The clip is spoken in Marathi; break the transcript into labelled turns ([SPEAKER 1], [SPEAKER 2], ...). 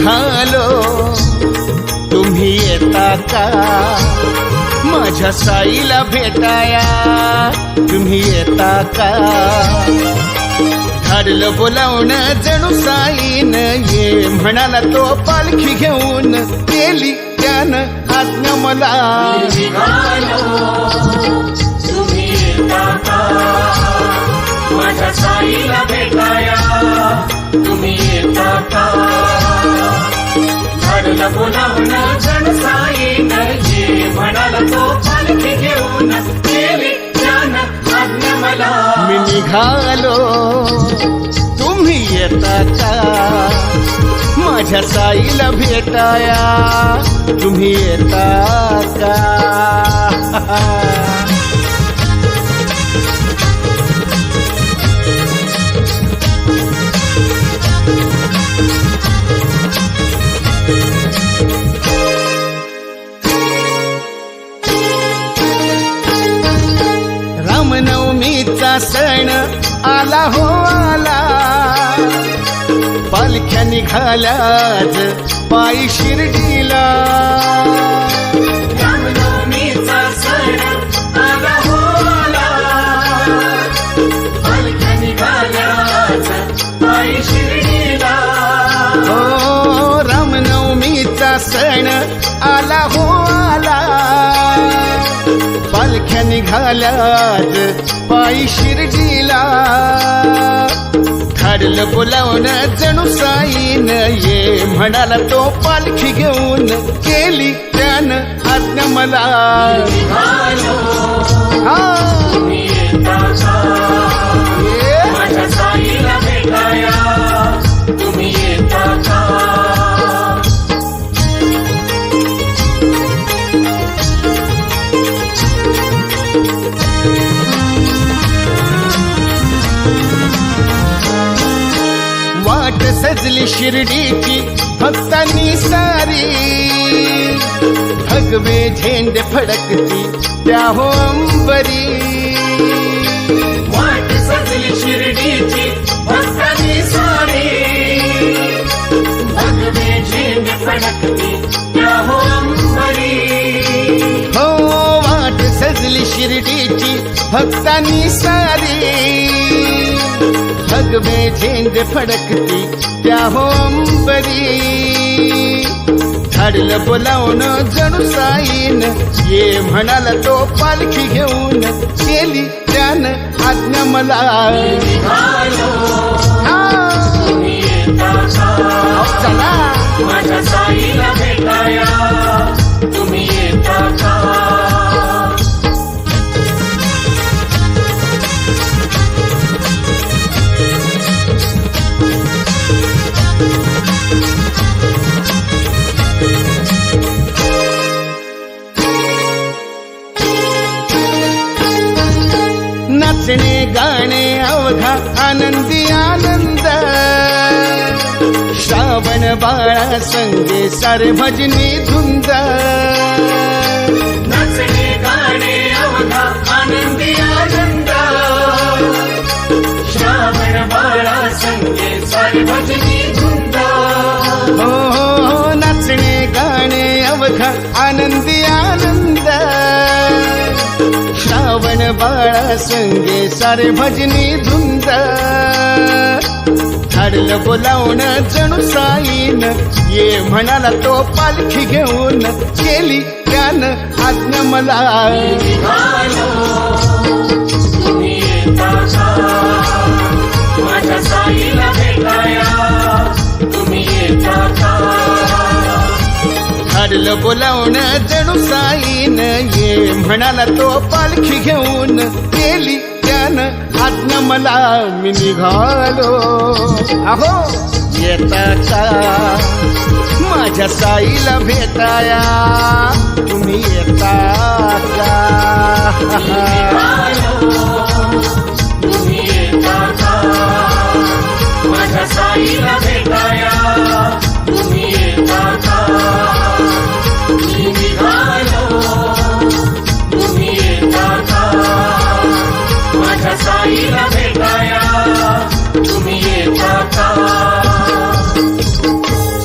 [SPEAKER 1] निघालो तुम्ही येता का? माझ्या साईला भेटाया. तुम्ही येता का? ठरलं बोलावणं जणू साईन. ये म्हणाला तो पालखी घेऊन. केली त्यानं आज्ञा मला.
[SPEAKER 2] माझ्या साईला भेटाया. तुम्ही येता का? म्हणाला तो पालखी घेऊन केली आज्ञा मला
[SPEAKER 1] मी निघालो. तुम्ही येता का माझ्या साईला भेटाया. तुम्ही येता का रामनवमीचा सण आला हो आला पालख्या निघाल्याच पायी शिर्डीला
[SPEAKER 2] रामनवमीचा सण आला हो आला. पालख्या निघाल्याच पायी शिर्डीला.
[SPEAKER 1] हो रामनवमीचा सण आला हो पालख्या निघाल्यात पायी शिर्डीला. ठरलं बोलावणं जणू साईन ये म्हणाला तो पालखी घेऊन केली त्यानं आज्ञा मला. वाट सजली शिर्डीची भक्तांनी सारी. भगवे झेंडे फडकती त्या हो अंबरी.
[SPEAKER 2] वाट सजली शिर्डीची भक्तांनी सारी. भगवे झेंड फडकती त्या हो अंबरी.
[SPEAKER 1] हो वाट सजली शिर्डीची भक्तांनी सारी. भगवे झेंडे फडकती त्या हो अंबरी झाडलं बोलावणं जणू साईन ये म्हणाला तो पालखी घेऊन केली त्यानं आज्ञा मला. हा. चला. नाचणे गाणे अवघा आनंदी आनंद. श्रावण बाळा संगे सारे भजनी धुंद.
[SPEAKER 2] नाचणे गाणे अवघा आनंदी आनंद. श्रावण बाळा संगे सारी भजनी धुंद.
[SPEAKER 1] हो नाचणे गाणे अवघा आनंदी आनंद. श्रावण बाळा संगे सारे भजनी धुंद. धाडलं बोलावण जणू साईन ये म्हणाला तो पालखी घेऊन केली त्यानं आज्ञा मला. ठरलं बोलावणं जणू साईन ये. म्हणाला तो पालखी घेऊन केली त्यानं. आज्ञा मला मी निघालो. अहो येता का माझ्या साईला भेटाया. तुम्ही येता का